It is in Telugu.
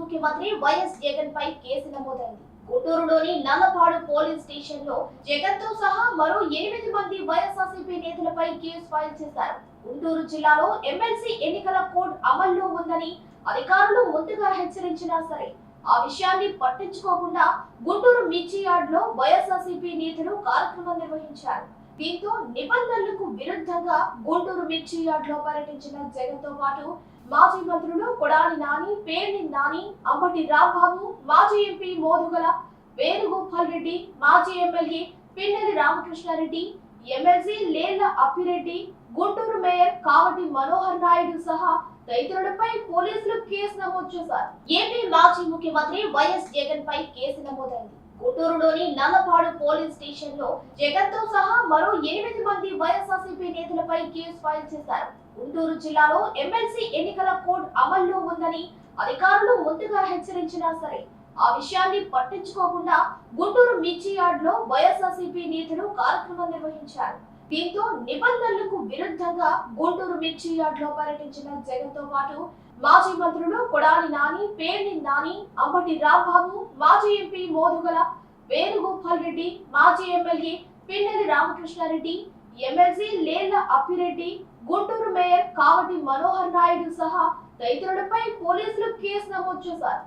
ముఖ్యమంత్రి వైఎస్ జగన్ పై కేసు నమోదైంది. గుంటూరులోని నల్లపాడు పోలీస్ స్టేషన్లో జగన్తో సహా మరో ఎనిమిది మంది వైఎస్ఆర్సీపీ నేతలపై కేసు ఫైల్ చేశారు. గుంటూరు జిల్లాలో ఎమ్మెల్సీ ఎన్నికల కోడ్ అమల్లో ఉందని అధికారులు ముందుగా హెచ్చరించినా సరే ఆ విషయాన్ని పట్టించుకోకుండా గుంటూరు మిర్చి యార్డ్లో వైఎస్ఆర్సీపీ నేతలు కార్యక్రమం నిర్వహించారు. దీంతో నిబంధనలకు విరుద్ధంగా గుంటూరు మిర్చి యార్డ్లో పర్యటించిన జగన్తో పాటు మాజీ మంత్రులు కొడాలి నాని పేర్ని నాని అంబటి రాంబాబు మాజీ ఎంపీ మోదుగల వేణుగోపాల్ రెడ్డి మాజీ MLA Pinnelli Ramakrishna Reddy MLC Lella Appireddy Guntur mayor Kavati Manohar Naidu సహా తదితరులపై పోలీసులు కేసు నమోదు చేశారు. ఏపీ మాజీ ముఖ్యమంత్రి వైఎస్ జగన్ పై కేసు నమోదైంది. గుంటూరులోని నల్లపాడు పోలీస్ స్టేషన్లో జగన్తో సహా మరో ఎనిమిది మంది వైఎస్ఆర్సీపీ నేతలపై కేసు ఫైల్ చేశారు. గుంటూరు జిల్లాలో ఎమ్మెల్సీ ఎన్నికల కోడ్ అమల్లో ఉందని అధికారులు ముందుగా హెచ్చరించినా సరే ఆ విషయాన్ని పట్టించుకోకుండా గుంటూరు మిర్చి యార్డ్లో వైఎస్ఆర్సీపీ నేతలు కార్యక్రమం నిర్వహించారు. దీంతో నిబంధనలకు విరుద్ధంగా గుంటూరు మిర్చి యార్డ్లో పర్యటించిన జగన్తో పాటు మాజీ మంత్రులు కొడాలి నాని పేర్ని నాని అంబటి రాంబాబు మాజీ ఎంపీ మోదుగల వేణుగోపాల్ రెడ్డి మాజీ MLA Pinnelli Ramakrishna Reddy MLC Lella Appireddy Guntur mayor Kavati Manohar Naidu సహా తదితరులపై పోలీసులు కేసు నమోదు చేశారు.